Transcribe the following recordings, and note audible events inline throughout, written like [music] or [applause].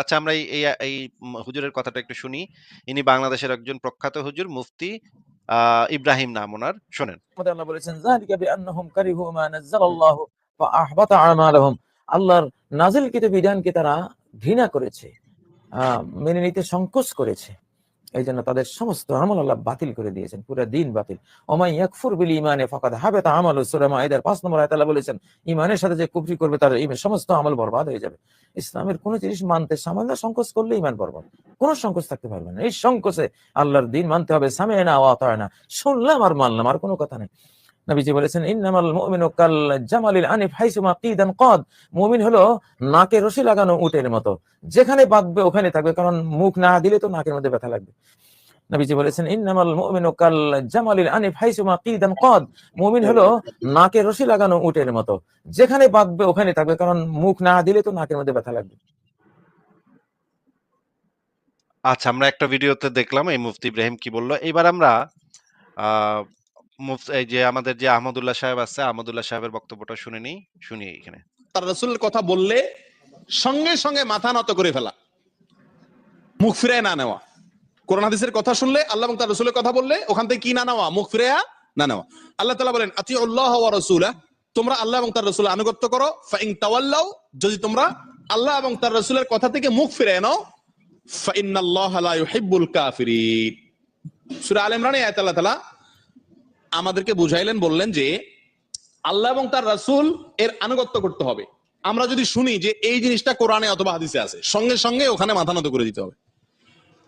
আচ্ছা আমরা এই এই হুজুরের কথাটা একটু শুনি। ইনি বাংলাদেশের একজন প্রখ্যাত হুজুর, মুফতি ইব্রাহিম নাম ওনার শোনেন। আল্লাহ বলেছেন, যালিকা বিআন্নাহুম কারিহু মা নাযালাল্লাহু ফাআহবাতা আমালাহুম আল্লাহর নাযিলকৃত বিধানকে তারা ঘৃণা করেছে মেনে নিতে সংকোচ করেছে এই জন্য তাদের সমস্ত আমল আল্লাহ বাতিল করে দিয়েছেন, পুরো দিন বাতিল। ইমানে হাবাতা আমালু পাঁচ নম্বর আয়াতে বলেছেন ইমানের সাথে যে কুফরি করবে তার ইমের সমস্ত আমল বরবাদ হয়ে যাবে। ইসলামের কোন জিনিস মানতে সামান্য সংকোচ করলে ইমান বরবাদ। কোন সংকোচ থাকতে পারবে না। এই সংকোচে আল্লাহর দিন মানতে হবে। সামিনা ওয়া না শুনলাম আর মানলাম, আর কোনো কথা নেই। নবীজি বলেছেন, ইন্নামাল মুমিনু কাল জামালিল আনিফ হাইসুমা কিদান কদ। মুমিন হলো নাকে রশি লাগানো উটের মতো। যেখানে বাঁধবে ওখানে থাকবে, কারণ মুখ না দিলে তো নাকের মধ্যে ব্যথা লাগবে। নবীজি বলেছেন, ইন্নামাল মুমিনু কাল জামালিল আনিফ হাইসুমা কিদান কদ। মুমিন হলো নাকে রশি লাগানো উটের মতো। যেখানে বাঁধবে ওখানে থাকবে, কারণ মুখ না দিলে তো নাকের মধ্যে ব্যথা লাগবে। আচ্ছা আমরা একটা ভিডিওতে দেখলাম এই মুফতি ইব্রাহিম কি বলল। এবার আমরা আ মুফ যে আমাদের যে আহমদুল্লাহ সাহেব আছে, আহমদুল্লাহ সাহেবের বক্তব্যটা শুনে। শুনি এখানে। তার কথা বললে সঙ্গে সঙ্গে মাথা নত করে ফেলা। মুখ ফিরে না নেওয়া। কোরআন হাদিসের কথা শুনলে আল্লাহ এবং তার রসুলের কথা বললে ওখান থেকে কি না নেওয়া? মুখ ফিরে না নেওয়া। আল্লাহ তালা বলেন আতি আল্লাহ রসুলা তোমরা আল্লাহ এবং তার রসুল আনুগত্য করো। ফাইন তাওয়াল্লাও যদি তোমরা আল্লাহ এবং তার রসুলের কথা থেকে মুখ ফিরে নাও ফাইনাল্লাহ লা ইউহিব্বুল কাফিরিন। সূরা আল ইমরানে আয়াত আল্লাহ তাআলা আমাদেরকে বুঝাইলেন, বললেন যে আল্লাহ এবং তার রাসূল এর আনুগত্য করতে হবে। আমরা যদি শুনি যে এই জিনিসটা কোরআনে অথবা হাদিসে আছে, সঙ্গে সঙ্গে ওখানে মাথা নত করে দিতে হবে।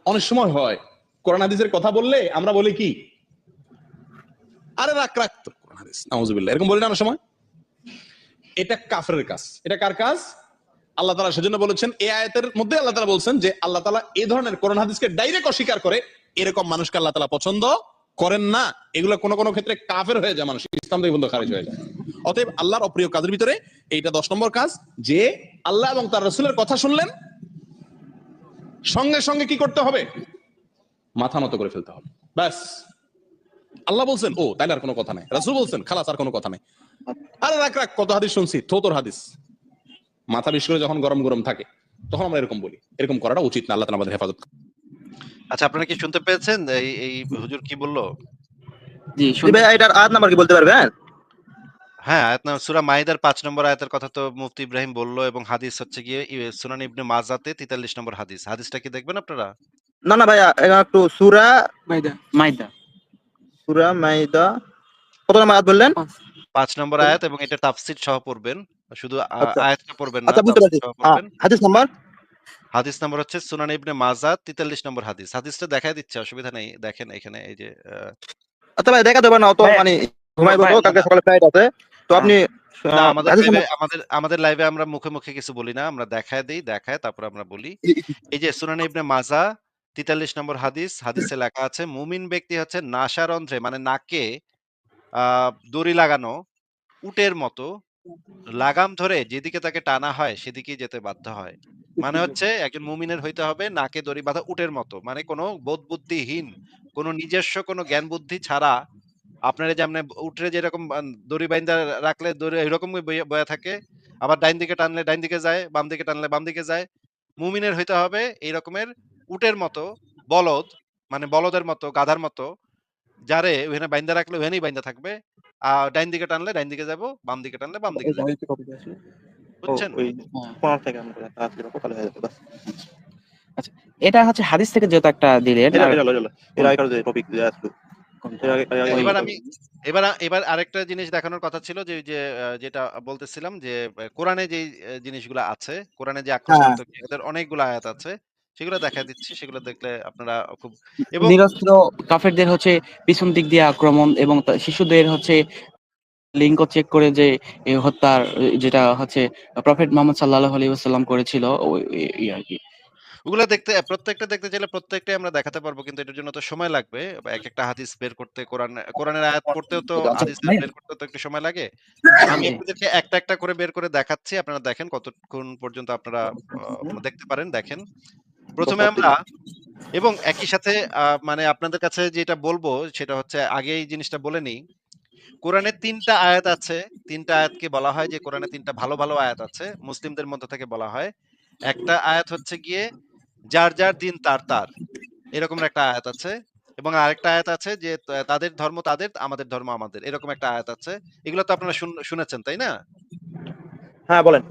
অনেক সময় হয়, কোরআন হাদিসের কথা বললে আমরা বলি কি? আরে রাখ রাখ তোর কোরআন হাদিস, নাউজুবিল্লাহ। এরকম বলি না অনেক সময়? এটা কাফের কাজ। এটা কার কাজ? আল্লাহ তালা সেজন্য বলেছেন, এই আয়াতের মধ্যে আল্লাহ তালা বলছেন যে আল্লাহ তালা এই ধরনের কোরআন হাদিসকে ডাইরেক্ট অস্বীকার করে, এরকম মানুষকে আল্লাহ তালা পছন্দ করেন না, এগুলো কোনো কোনো ক্ষেত্রে কাফের হয়ে যায় মানুষ, ইসলাম থেকে বন্ধু খারিজ হয়ে যায়। অতএব আল্লাহর অপ্রিয় কাজের ভিতরে এইটা দশ নম্বর কাজ, যে আল্লাহ এবং তার রসুলের কথা শুনলেন, সঙ্গে সঙ্গে কি করতে হবে? মাথা নত করে ফেলতে হবে। ব্যাস। আল্লাহ বলছেন, ও, তাইলে আর কোনো কথা নাই। রাসুল বলছেন, খালাস, আর কোনো কথা নাই। আরে, রাখ রাখ, কত হাদিস শুনছি থো তোর হাদিস। মাথা বিশেষ করে যখন গরম গরম থাকে, তখন আমরা এরকম বলি। এরকম করাটা উচিত না, আল্লাহ আমাদের হেফাজত। আচ্ছা আপনারা কি শুনতে পেয়েছেন? এই এই হুজুর কি বলল? জি ভাই এটার আয়াত নাম্বার কি বলতে পারবেন? হ্যাঁ, আয়াত নাম সূরা মাইদার ৫ নম্বর আয়াতের কথা তো মুফতি ইব্রাহিম বলল এবং হাদিস হচ্ছে গিয়ে সুনান ইবনে মাজাতে ৪৩ নম্বর হাদিস। হাদিসটা কি দেখবেন আপনারা? না না ভাইয়া একটু সূরা মাইদা মাইদা সূরা মাইদা কত নম্বর আয়াত বললেন? ৫ নম্বর আয়াত এবং এটা তাফসীর সহ পড়বেন। শুধু আচ্ছা। আয়াতটা পড়বেন না, আচ্ছা বুঝতে পারছি। হ্যাঁ, হাদিস নাম্বার? হাদিস নাম্বার হচ্ছে সুনান ইবনে মাজাহ ৪৩ নম্বর হাদিস। হাদিসটা দেখাই দিচ্ছে অসুবিধা নেই। দেখেন এখানে এই যে আচ্ছা ভাই দেখা দেবেন না অত মানে ঘুমাই বলব কালকে সকালে ফ্লাইট আছে তো আপনি আমাদের আমাদের লাইভে আমরা মুখে, মুখে কিছু বলি না। আমরা দেখায় দেই, দেখায় তারপর আমরা বলি। এই যে সুনান ইবনে মাজাহ ৪৩ নম্বর হাদিস, হাদিসে লেখা আছে মুমিন ব্যক্তি হচ্ছে নাসারন্ধ্রে মানে নাকে দড়ি লাগানো উটের মতো লাগাম ধরে যেদিকে তাকে টানা হয় সেদিকেই যেতে বাধ্য হয়। মানে [laughs] হচ্ছে একজন মুমিনের হইতে হবে নাকে দড়ি বাঁধা উটের মতো। মানে কোনো বোধ বুদ্ধিহীন, কোনো নিজস্ব কোনো জ্ঞান বুদ্ধি ছাড়া আপনার এই যে উটরে যেরকম দড়ি বাইন্দা রাখলে দড়ি এরকমই বইয়া বইয়া থাকে। আবার ডাইন দিকে টানলে ডাইন দিকে যায়, বাম দিকে টানলে বাম দিকে যায়। মুমিনের হইতে হবে এই রকমের উটের মতো বলদ, মানে বলদের মতো, গাধার মতো যারে ওখানে বাইন্ধা রাখলে ওখানেই বাইন্ধা থাকবে। আ ডাইন দিকে টানলে ডাইন দিকে যাব, বাম দিকে টানলে বাম দিকে যাব। বুঝছেন? আচ্ছা এটা হচ্ছে হাদিস থেকে যেহেতু একটা দিলেন আর এবার আমি এবার এবার আরেকটা জিনিস দেখানোর কথা ছিল যে, যে যেটা বলতেছিলাম যে কোরআনে যেই আ জিনিসগুলা আছে, কোরআনে যে আক্রমণাত্মক জিহাদের অনেকগুলো আয়াত আছে। সেগুলো দেখা দিচ্ছি। সেগুলো দেখলে আপনারা খুব এবং নিরস্ত্র কাফেরদের হচ্ছে পিছন দিক দিয়ে আক্রমণ এবং শিশুদের হচ্ছে লিঙ্গ চেক করে যে হত্যার যেটা হচ্ছে প্রফেট মোহাম্মদ সাল্লাল্লাহু আলাইহি ওয়াসাল্লাম করেছিল ওই ই আরকি। ওগুলা দেখতে প্রত্যেকটা দেখতে চাইলে প্রত্যেকটাই আমরা দেখাতে পারব কিন্তু এটার জন্য তো সময় লাগবে। এক একটা হাদিস বের করতে কোরআন কোরআনের আয়াত পড়তেও তো হাদিস বের করতেও তো একটু সময় লাগে। আমি আপনাদেরকে একটা, একটা করে বের করে দেখাচ্ছি। আপনারা দেখেন কতক্ষণ পর্যন্ত আপনারা দেখতে পারেন দেখেন। ১ম এ আমরা এবং একই সাথে মানে আপনাদের কাছে যেটা বলব সেটা হচ্ছে আগে এই জিনিসটা বলে নিই। কোরআনে ৩ টা আয়াত আছে। তিনটা আয়াতকে বলা হয় যে কোরআনে ৩ টা ভালো, ভালো আয়াত আছে। মুসলিমদের মধ্যে থেকে বলা হয়। একটা আয়াত হচ্ছে গিয়ে যার, যার দিন তার, তার। এরকম একটা আয়াত আছে। এবং আরেকটা আয়াত আছে যে তাদের ধর্ম তাদের, আমাদের ধর্ম আমাদের। এরকম একটা আয়াত আছে। এগুলো তো আপনারা শুন শুনেছেন, তাই না? হ্যাঁ, বলেন।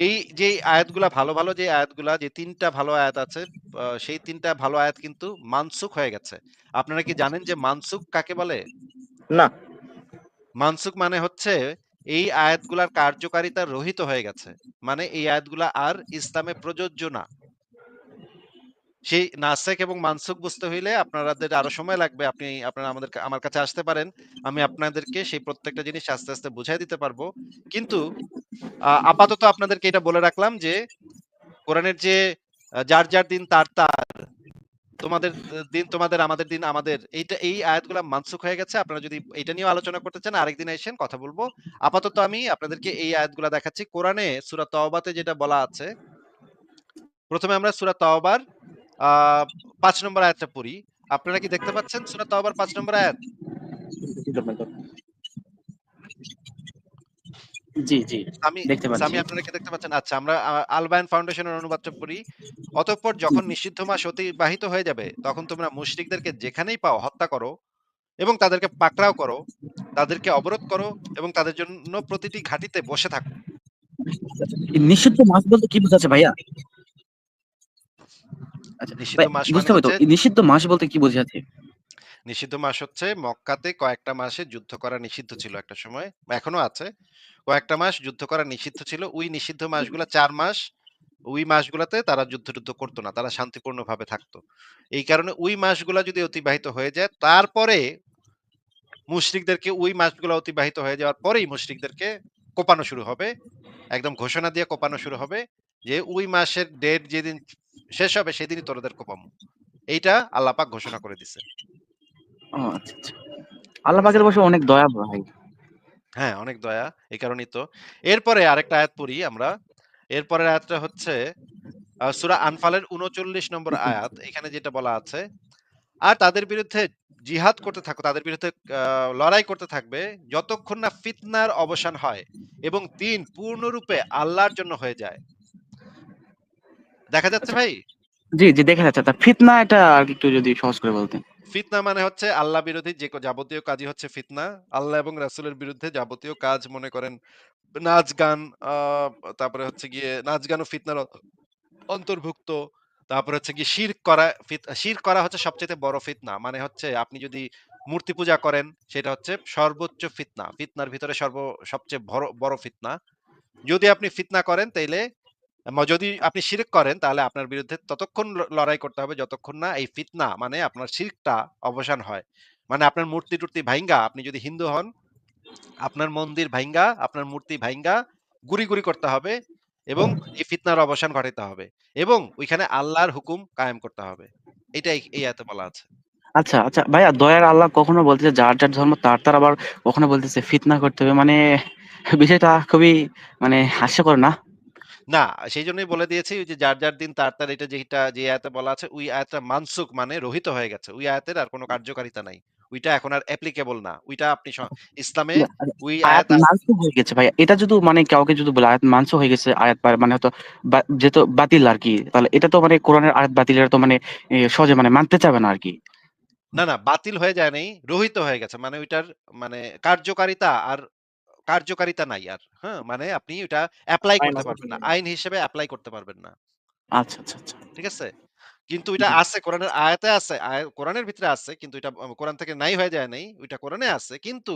এই যেই আয়াতগুলা ভালো, ভালো যে আয়াতগুলা যে ৩ টা ভালো আয়াত আছে, সেই ৩ টা ভালো আয়াত কিন্তু মানসুখ হয়ে গেছে। আপনারা কি জানেন যে মানসুখ কাকে বলে? না। মানসুখ মানে হচ্ছে এই আয়াতগুলার কার্যকারিতা রহিত হয়ে গেছে। মানে এই আয়াতগুলা আর ইসলামে প্রযোজ্য না। সেই নাসেখ এবং মানসুখ বুঝতে হইলে আপনারাদের আরও সময় লাগবে। আপনি আপনারা আমাদের আমার কাছে আসতে পারেন। আমি আপনাদেরকে সেই প্রত্যেকটা জিনিস আস্তে, আস্তে বুঝাই দিতে পারব। কিন্তু আপাতত আপনাদেরকে এটা বলে রাখলাম যে কোরআনের যে যার, যার দিন তার, তার। তোমাদের দিন তোমাদের, আমাদের দিন আমাদের। এইটা এই আয়াতগুলা মানসুখ হয়ে গেছে। আপনারা যদি এটা নিয়ে আলোচনা করতে চান আরেকদিন আইসেন কথা বলব। আপাতত আমি আপনাদেরকে এই আয়াতগুলা দেখাচ্ছি। কোরআনে সুরা তওবাতে যেটা বলা আছে প্রথমে আমরা সুরা তওবার ৫ নম্বর আয়াতটা পড়ি। আপনারা কি দেখতে পাচ্ছেন সুরা তওবার ৫ নম্বর আয়াত? জি, জি। সামি দেখতে আপনারা দেখতে পাচ্ছেন? আচ্ছা আমরা আ ফাউন্ডেশনের অনুবাদটা পড়ি। অতঃপর যখন নিষিদ্ধ মাস অতিবাহিত হয়ে যাবে, তখন তোমরা মুশরিকদেরকে যেখানেই পাও হত্যা করো এবং তাদেরকে পাকড়াও করো, তাদেরকে অবরোধ করো এবং তাদের জন্য প্রতিটি ঘাঁটিতে বসে থাকো। নিষিদ্ধ মাস বলতে কি বোঝাচ্ছে ভাইয়া? আচ্ছা, নিষিদ্ধ মাস বুঝতে হবে তো নিষিদ্ধ মাস বলতে কি বোঝাচ্ছে? নিষিদ্ধ মাস হচ্ছে মক্কাতে কয়েকটা মাসে যুদ্ধ করা নিষিদ্ধ ছিল একটা সময়। এখনও আছে। কয়েকটা মাস যুদ্ধ করা নিষিদ্ধ ছিল। ওই নিষিদ্ধ মাসগুলা ৪ মাস ওই মাসগুলাতে তারা যুদ্ধ-টুদ্ধ করত না। তারা শান্তিপূর্ণভাবে থাকতো। এই কারণে ওই মাসগুলা যদি অতিবাহিত হয়ে যায়, তারপরে মুশরিকদেরকে ওই মাসগুলা অতিবাহিত হয়ে যাওয়ার পরেই মুশরিকদেরকে কোপানো শুরু হবে। একদম ঘোষণা দিয়ে কোপানো শুরু হবে যে, "ওই মাসের ডেট যেদিন শেষ হবে সেদিনই তোদের কোপামু।" এইটা আল্লাপাক ঘোষণা করে দিছে। ও আচ্ছা, আচ্ছা। আল্লাহ পাকের অবশ্য অনেক দয়া ভাই। হ্যাঁ, অনেক দয়া। এই কারণেই তো। এরপরে আরেকটা আয়াত পড়ি আমরা। এরপরের আয়াতটা হচ্ছে সূরা আনফালের ৩৯ নম্বর আয়াত। এখানে যেটা বলা আছে, "আর তাদের বিরুদ্ধে জিহাদ করতে থাকো, তাদের বিরুদ্ধে লড়াই করতে থাকবে যতক্ষণ না ফিতনার অবসান হয় এবং দিন পূর্ণরূপে আল্লাহর জন্য হয়ে যায়।" দেখা যাচ্ছে আচ্ছা। ভাই? জি, জি দেখা যাচ্ছে। তা ফিতনা এটা আরেকটু যদি সহজ করে বলতেন। ফিতনা মানে হচ্ছে আল্লাহ বিরোধী যে যাবতীয় কাজই হচ্ছে ফিতনা। আল্লাহ এবং রাসুলের বিরুদ্ধে যাবতীয় কাজ মনে করেন নাচ গান তারপরে হচ্ছে গিয়ে নাচ গানও ফিতনার অন্তর্ভুক্ত। তারপরে হচ্ছে গিয়ে শির করা শিরক করা হচ্ছে সবচেয়ে বড় ফিতনা। মানে হচ্ছে আপনি যদি মূর্তি পূজা করেন সেটা হচ্ছে সর্বোচ্চ ফিতনা। ফিতনার ভিতরে সর্ব সবচেয়ে বড়, বড় ফিতনা। যদি আপনি ফিতনা করেন তাইলে যদি আপনি শিরক করেন তাহলে আপনার বিরুদ্ধে ততক্ষণ লড়াই করতে হবে যতক্ষণ না এই ফিতনা মানে আপনার শিরকটা অবসান হয়। মানে আপনার মূর্তি-টুর্তি ভাইঙ্গা আপনি যদি হিন্দু হন, আপনার মন্দির ভাইঙ্গা, আপনার মূর্তি ভাইঙ্গা গুঁড়ি, গুঁড়ি করতে হবে এবং এই ফিতনার অবসান ঘটাইতে হবে। এবং ওইখানে আল্লাহর হুকুম কায়েম করতে হবে। এটাই এই আয়াতে বলা আছে। আচ্ছা, আচ্ছা ভাইয়া দয়ার আল্লাহ কখনো বলতেছে যার, যার ধর্ম তার, তার আবার কখনো বলতেছে ফিতনা করতে হবে। মানে বিষয়টা খুবই মানে হাস্যকর না? না, সেইজন্যই বলে দিয়েছি ওই যে যার, যার দিন তার, তার এটা যেটা যে আয়াতে বলা আছে ওই আয়াতটা মানসুখ মানে রহিত হয়ে গেছে। ওই আয়াতের আর কোনো কার্যকারিতা নাই। ওইটা এখন আর অ্যাপ্লিকেবল না। ওইটা আপনি ইসলামে ওই আয়াত মানসুখ হয়ে গেছে ভাইয়া। এটা যদি মানে কাউকে যদি বলে আয়াত মানসুখ হয়ে গেছে আয়াত মানে হয়তো যেহেতু বাতিল আর কি তাহলে এটা তো মানে কোরআনের আয়াত বাতিল এটা তো মানে সহজে মানে মানতে চাবে না আর কি না, না বাতিল হয়ে যায় নাই। রহিত হয়ে গেছে। মানে ওইটার মানে কার্যকারিতা আর কার্যকারিতা নাই আর। হ্যাঁ? মানে আপনি এপ্লাই আইন করতে পারবেন না। আইন হিসেবে এপ্লাই করতে পারবেন না। আচ্ছা, আচ্ছা, আচ্ছা। ঠিক আছে? কিন্তু জি। আছে কোরআনের আয়াতে আছে। কোরআনের ভিতরে আছে কিন্তু এটা কোরআন থেকে নাই হয়ে যায় নাই। ওইটা কোরআনে আছে। কিন্তু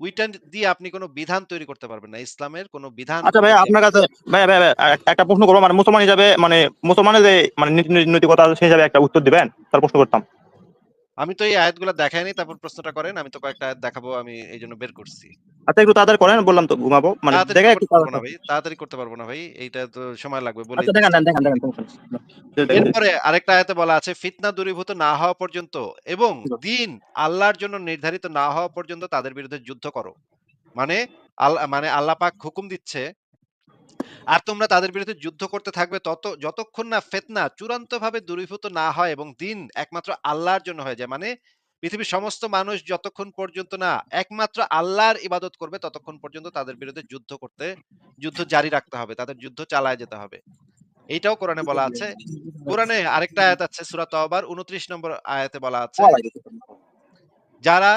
ওইটা দিয়ে আপনি কোনো বিধান তৈরি করতে পারবেন না। ইসলামের কোনো বিধান আচ্ছা ওইটাতে আপনার কাছে ভাই ভাই এক একটা প্রশ্ন করব মানে মুসলমান হিসাবে মানে মুসলমানের যে মানে নীতি নৈতিকতা সেই হিসাবে একটা উত্তর দিবেন? তার প্রশ্ন করতাম। আমি তো এই আয়াতগুলা দেখাই নাই। তারপর প্রশ্নটা করেন। আমি তো কয়েকটা আয়াত দেখাবো আমি এইজন্য বের করছি। আচ্ছা একটু তাড়াতাড়ি করেন বললাম তো ঘুমাবো। মানে দেখে একটু পারব না ভাই। তাড়াতাড়ি করতে পারব না ভাই। এইটা তো সময় লাগবে বলেই আচ্ছা দেখান। দেখান, দেখান। এরপরে আরেকটা আয়াতে বলা আছে ফিতনা দূরীভূত না হওয়া পর্যন্ত এবং দিন আল্লাহর জন্য নির্ধারিত না হওয়া পর্যন্ত তাদের বিরুদ্ধে যুদ্ধ করো। মানে মানে আল্লাহ পাক হুকুম দিচ্ছে আর তোমরা তাদের বিরুদ্ধে যুদ্ধ করতে থাকবে তত যতক্ষণ না ফিতনা চূড়ান্তভাবে দূরীভূত না হয় এবং দিন একমাত্র আল্লাহর জন্য হয়ে যায়। মানে পৃথিবীর সমস্ত মানুষ যতক্ষণ পর্যন্ত না একমাত্র আল্লাহর ইবাদত করবে ততক্ষণ পর্যন্ত তাদের বিরুদ্ধে যুদ্ধ করতে যুদ্ধ জারি রাখতে হবে। তাদের যুদ্ধ চালায় যেতে হবে। এইটাও কোরআনে বলা আছে কোরআনে আরেকটা আয়াত আছে সূরা তওবার 29 নম্বর আয়াতে বলা আছে যারা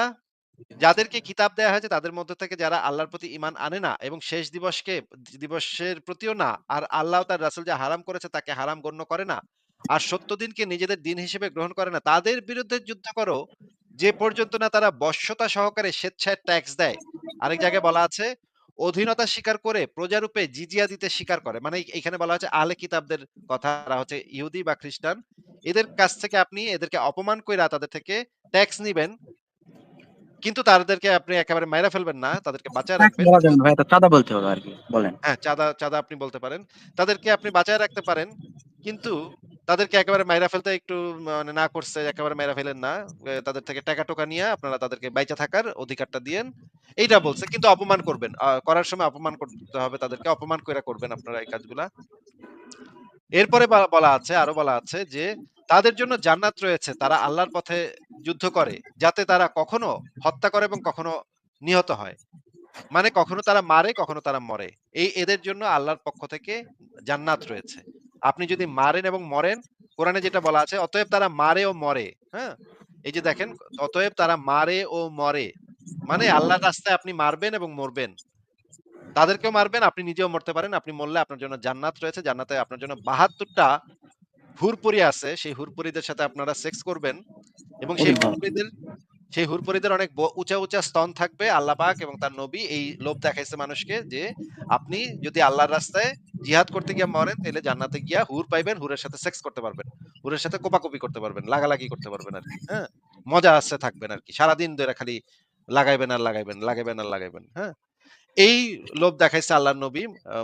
যাদেরকে কিতাব দেয়া হয়েছে, তাদের মধ্য থেকে যারা আল্লাহর প্রতি ঈমান আনে না এবং শেষ দিবসকে, দিবসের প্রতিও না, আর আল্লাহ তার রাসূল যা হারাম করেছে তাকে হারাম গণ্য করে না, আর সত্য দিনকে নিজেদের দিন হিসেবে গ্রহণ করে না, তাদের বিরুদ্ধে যুদ্ধ করো। যে পর্যন্ত না তারা বশ্যতা সহকারে স্বেচ্ছায় ট্যাক্স দেয়, আরেক জায়গায় বলা আছে, অধীনতা স্বীকার করে প্রজারূপে জিজিয়া দিতে স্বীকার করে। মানে এখানে বলা হচ্ছে আহলে কিতাবদের কথা হচ্ছে ইহুদি বা খ্রিস্টান। এদের কাছ থেকে আপনি, এদেরকে অপমান কইরা তাদের থেকে ট্যাক্স নিবেন কিন্তু তাদেরকে আপনি একেবারে মাইরা ফেলবেন না তাদেরকে বাঁচায় রাখবেন। ভাই এটা চাঁদা বলতে হবে আর কি বলেন। হ্যাঁ চাঁদা চাঁদা আপনি বলতে পারেন। তাদেরকে আপনি বাঁচায় রাখতে পারেন কিন্তু তাদেরকে একেবারে মাইরা ফেলতে একটু মানে না করছে একেবারে মাইরা ফেলেন না। তাদের থেকে টাকা টোকা নিয়ে আপনারা তাদেরকে বাইচা থাকার অধিকারটা দিয়েন। এইটা বলছে কিন্তু অপমান করবেন। করার সময় অপমান করতে হবে তাদেরকে অপমান করে করবেন আপনারা এই কাজগুলা। এরপরে বলা আছে আরও বলা আছে যে তাদের জন্য জান্নাত রয়েছে, তারা আল্লাহর পথে যুদ্ধ করে, যাতে তারা কখনো হত্যা করে এবং কখনো নিহত হয়। মানে কখনো তারা মারে, কখনো তারা মরে। এই এদের জন্য আল্লাহর পক্ষ থেকে জান্নাত রয়েছে। আপনি যদি মারেন এবং মরেন, কোরআনে যেটা বলা আছে, অতএব তারা মারে ও মরে হ্যাঁ? এই যে দেখেন, অতএব তারা মারে ও মরে। মানে আল্লাহর রাস্তায় আপনি মারবেন এবং মরবেন। তাদেরকেও মারবেন, আপনি নিজেও মরতে পারেন, আপনি মরলে আপনার জন্য জান্নাত রয়েছে। জান্নাতে আপনার জন্য বাহাত্তরটা হুরপুরি আছে সেই হুরপুরিদের সাথে আপনারা সেক্স করবেন এবং সেই হুরপুরিদের সেই হুরপুরিদের অনেক উঁচা উঁচা স্তন থাকবে আল্লাহ পাক এবং তার নবী। এই লোভ দেখাইছে মানুষকে যে আপনি যদি আল্লাহর রাস্তায় জিহাদ করতে গিয়ে মরেন তাহলে জান্নাতে গিয়া হুর পাইবেন হুরের সাথে সেক্স করতে পারবেন। হুরের সাথে কোপাকুপি করতে পারবেন লাগালাগি করতে পারবেন আর কি হ্যাঁ? মজা আসছে থাকবেন আর কি সারাদিন ধরে খালি লাগাইবেন আর লাগাইবেন লাগাইবেন আর লাগাইবেন হ্যাঁ? এই লোভ দেখাইছে আল্লাহ নবী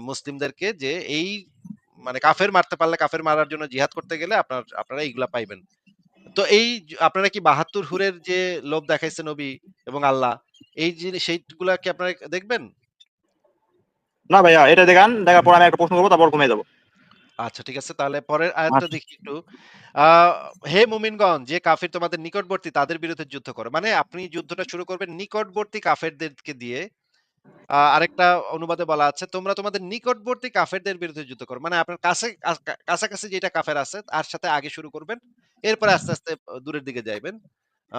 মুসলিমদেরকে যে এই মানে কাফের মারতে পারলে কাফের মারার জন্য জিহাদ করতে গেলে আপনার আপনারা এইগুলা পাইবেন। তো এই আপনারা কি বাহাত্তর হুরের যে লোভ দেখাইছে নবী এবং আল্লাহ এই জিনিস সেইগুলা কি আপনারা দেখবেন? না ভাইয়া এটা দেখান দেখার পর আমি একটা প্রশ্ন করব তারপর ঘুমিয়ে যাব। আচ্ছা ঠিক আছে তাহলে পরের আয়াতটা দেখি একটু। আহ, হে মুমিনগণ যে কাফির তোমাদের নিকটবর্তী তাদের বিরুদ্ধে যুদ্ধ করো। মানে আপনি যুদ্ধটা শুরু করবেন নিকটবর্তী কাফেরদেরকে দিয়ে। আরেকটা অনুবাদে বলা আছে তোমরা তোমাদের নিকটবর্তী কাফেরদের বিরুদ্ধে যুদ্ধ করো। মানে আপনার কাছে কা- কাছাকাছি যেটা কাফের আছে তার সাথে আগে শুরু করবেন এরপরে আস্তে আস্তে দূরের দিকে যাইবেন।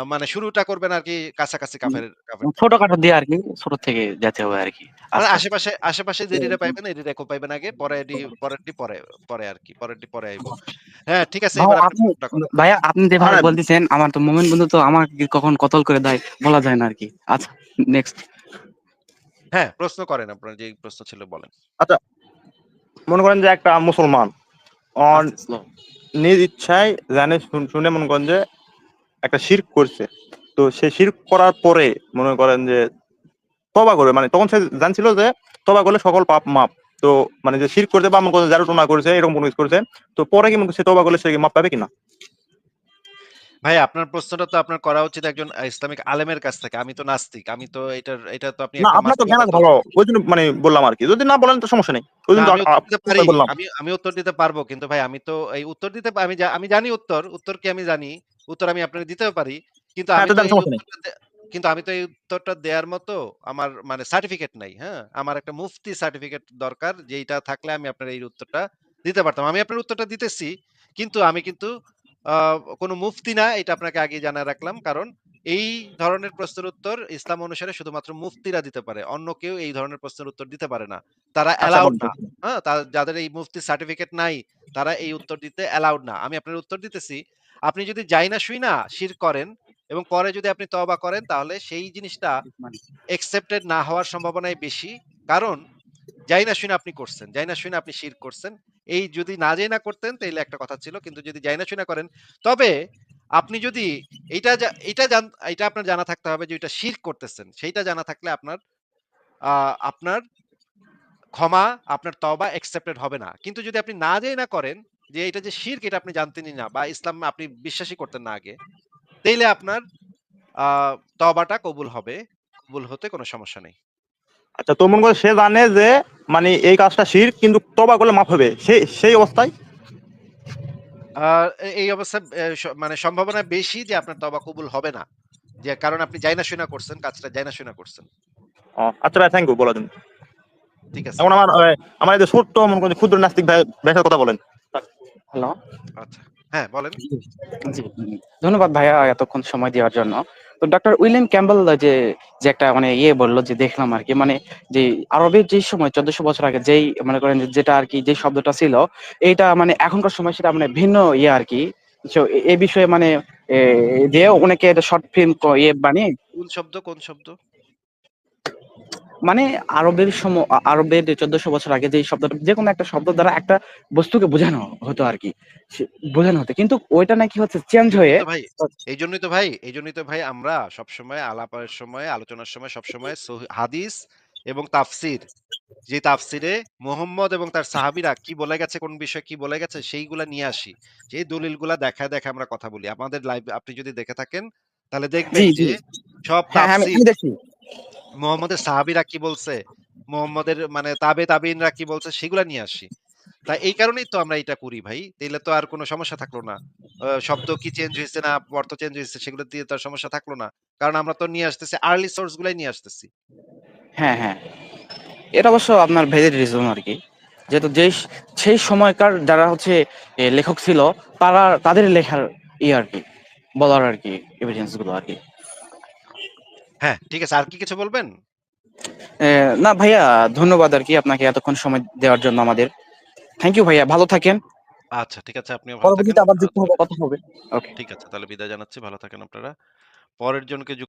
মানে শুরুটা করবেন আর কি কাছাকাছি কাফের কাফের ছোটখাটো দিয়ে আর কি ছোট থেকে যেতে হবে আর কি মানে আস্তে আস্তে। আশেপাশে আশেপাশে যে এরিয়া পাইবেন এই এরিয়া পাইবেন আগে পরে এডি পরেরটি পরে পরে আর কি পরেরটি পরে আইব। হ্যাঁ ঠিক আছে এবার আপনি আপনি প্রশ্নটা করেন। ভাইয়া আপনি যেভাবে আরে- বলতেছেন আমার তো মোমেন বন্ধু তো আমাকে কখন কতল করে দেয় বলা যায় না আর কি আচ্ছা নেক্সট হ্যাঁ প্রশ্ন করেন আপনার যে প্রশ্ন ছিল বলেন। আচ্ছা মনে করেন যে একটা মুসলমান অন নিজ ইচ্ছায় জানে শুনে মনে করেন যে একটা শির্ক করছে। তো সে শির্ক করার পরে মনে করেন যে তবা করে মানে তখন সে জানছিল যে তবা করলে সকল পাপ মাপ তো মানে যে শির্ক করছে বা মনে করেন যারা টোনা করেছে এরকম কোনো কিছু করছে তো পরে কি মনে করেন সে তবা করলে সে মাপ পাবে কিনা? ভাই আপনার প্রশ্নটা তো আপনার করা উচিত একজন ইসলামিক আলেমের কাছ থেকে। আমি তো নাস্তিক আমি তো এটার এটা তো আপনি না আপনার তো জ্ঞান ভালো। ওই জন্য মানে বললাম আর কি। যদি না বলেন তো সমস্যা নেই। ওই জন্য আমি উত্তর দিতে আমি উত্তর দিতে পারব কিন্তু ভাই আমি তো এই উত্তর দিতে আমি আমি জানি উত্তর উত্তর কি আমি জানি উত্তর আমি আপনাকে দিতেও পারি কিন্তু হ্যাঁ, আমি কিন্তু আমি তো এই উত্তরটা দেওয়ার মতো আমার মানে সার্টিফিকেট নাই হ্যাঁ? আমার একটা মুফতি সার্টিফিকেট দরকার যেটা থাকলে আমি আপনার এই উত্তরটা দিতে পারতাম। আমি আপনার উত্তরটা দিতেছি কিন্তু আমি কিন্তু কোনো মুফতি না এটা আপনাকে আগে জানা রাখলাম। কারণ এই ধরনের প্রশ্নের উত্তর ইসলাম অনুসারে শুধুমাত্র মুফতিরা দিতে পারে। অন্য কেউ এই ধরনের প্রশ্নের উত্তর দিতে পারে না। তারা আচ্ছা, অ্যালাউড না। হ্যাঁ যাদের এই মুফতি সার্টিফিকেট নাই তারা এই উত্তর দিতে অ্যালাউড না। আমি আপনার উত্তর দিতেছি আপনি যদি যাই না শুই না শির করেন এবং পরে যদি আপনি তবা করেন তাহলে সেই জিনিসটা একসেপ্টেড না হওয়ার সম্ভাবনাই বেশি। কারণ যাই না শুনে আপনি করছেন, যাই না শুনে আপনি শির করছেন, এই যদি না যাই না করতেন তাহলে একটা কথা ছিল, কিন্তু যদি যাই না শুনে করেন, তবে আপনি যদি এইটা জান- এটা আপনার জানা থাকতে হবে যে এটা শির করতেছেন, সেইটা জানা থাকলে আপনার আপনার ক্ষমা, আপনার তবা একসেপ্টেড হবে না। কিন্তু যদি আপনি না যাই না করেন, যে এটা যে শির্ক এটা আপনি জানতেনই না বা ইসলাম আপনি বিশ্বাসই করতেন না আগে, তাইলে আপনার তবাটা কবুল হবে, কবুল হতে কোনো সমস্যা নেই। আচ্ছা তো মনে সে জানে যে মানে এই কাজটা শির কিন্তু তবা করলে মাফ হবে। সেই সেই অবস্থায়? এই অবস্থা মানে সম্ভাবনা বেশি যে আপনার তবা কবুল হবে না। যে কারণ আপনি যাই না শুনা করছেন কাজটা যাই না শুনা করছেন আচ্ছা ভাই থ্যাংক ইউ বলার জন্য ঠিক আছে। এখন আমার আমার এই ছোট্ট মনে করেন ক্ষুদ্র নাস্তিক ভাই ভাইয়ের কথা বলেন। হ্যালো আচ্ছা। হ্যাঁ, বলেন। জি, ধন্যবাদ ভাইয়া এতক্ষণ সময় দেওয়ার জন্য। তো ডক্টর উইলিয়াম ক্যাম্বেল যে, যে একটা মানে ইয়ে বলল যে দেখলাম আরকি মানে যে আরবের যেই সময় ১৪০০ বছর আগে যেই মনে করেন যে যেটা আরকি যে শব্দটা ছিল, এইটা মানে এখনকার সময় সেটা মানে ভিন্ন ইয়ে আরকি। সো এ এই বিষয়ে মানে এ দিয়েও অনেকে এটা শর্ট ফিল্ম ইয়ে বানিয়ে কোন শব্দ, কোন শব্দ? মানে আরবের সম আরবের ১৪০০ বছর আগে যেই শব্দটা যেকোনো একটা শব্দ দ্বারা একটা বস্তুকে বোঝানো হতো আরকি। সে বোঝানো হতো। কিন্তু ওইটা নাকি হচ্ছে চেঞ্জ হয়ে ভাই এইজন্যই তো ভাই এইজন্যই তো ভাই আমরা সবসময় আলাপের সময়, আলোচনার সময় সবসময় হাদিস এবং তাফসির যে তাফসিরে মোহাম্মদ এবং তার সাহাবিরা কি বলে গেছে, কোন বিষয়ে কি বলে গেছে সেইগুলা নিয়ে আসি। যে দলিলগুলা দেখায়, দেখায় আমরা কথা বলি। আমাদের লাইভ আপনি যদি দেখে থাকেন তাহলে দেখবেন যে সব হ্যাঁ, হ্যাঁ, তাফসির। মুহাম্মদের সাহাবিরা কি বলছে, মোহাম্মদের মানে তাবে তাবিনরা কি বলছে সেগুলা নিয়ে আসি। তাই এই কারণেই তো আমরা এটা করি ভাই। তাইলে তো আর কোনো সমস্যা থাকল না। শব্দ কি চেঞ্জ হয়েছে না অর্থ চেঞ্জ হইছে সেগুলো দিয়ে তো আর সমস্যা থাকল না। কারণ আমরা তো নিয়ে আসতেছি আর্লি সোর্স গুলাই নিয়ে আসতেছি। হ্যাঁ, হ্যাঁ। এটা অবশ্য আপনার ভ্যালিড রিজন আর কি যেহেতু যে সেই সময়কার যারা হচ্ছে লেখক ছিল তারা তাদের লেখার ইয়ে আরকি। বলার আর কি এভিডেন্সগুলো আরকি। হ্যাঁ, ঠিক আছে। আর কি কিছু বলবেন? না ভাইয়া ধন্যবাদ আর কি আপনাকে এতক্ষণ সময় দেওয়ার জন্য আমাদের। থ্যাংক ইউ ভাইয়া ভালো থাকেন। আচ্ছা ঠিক আছে। আপনিও ভালো থাকেন। পরবর্তীতে আবার যুক্ত। হবে, কথা হবে। ওকে। ঠিক আছে। তাহলে বিদায় জানাচ্ছি। ভালো থাকেন আপনারা। পরের জনকে যুক্ত